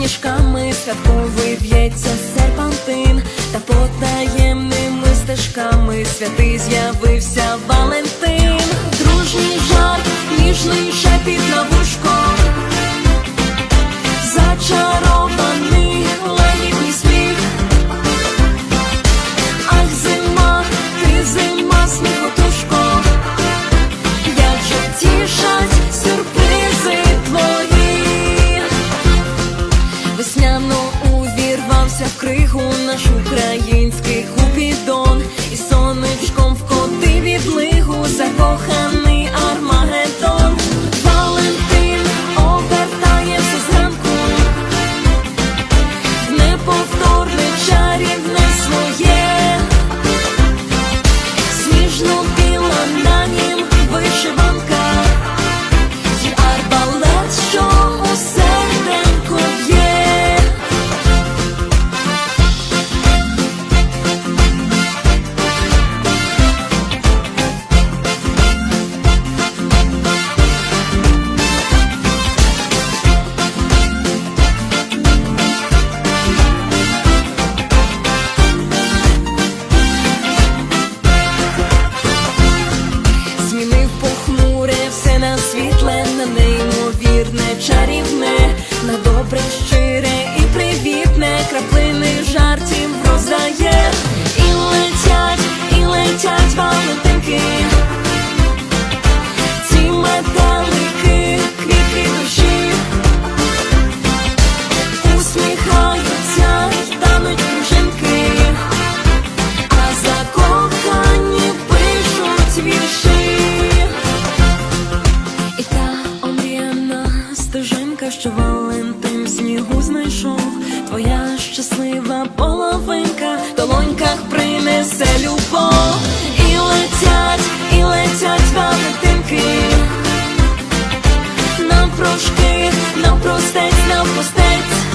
сніжками святковий в'ється серпантин, та по таємними стежками святий з'явився Валентин, дружній жарт, ніжний. В кригу наш український чарівне, Що Валентин в снігу знайшов. Твоя щаслива половинка в долоньках принесе любов. І летять, і летять валентинки. Навпрошки, навпростець, навпростець.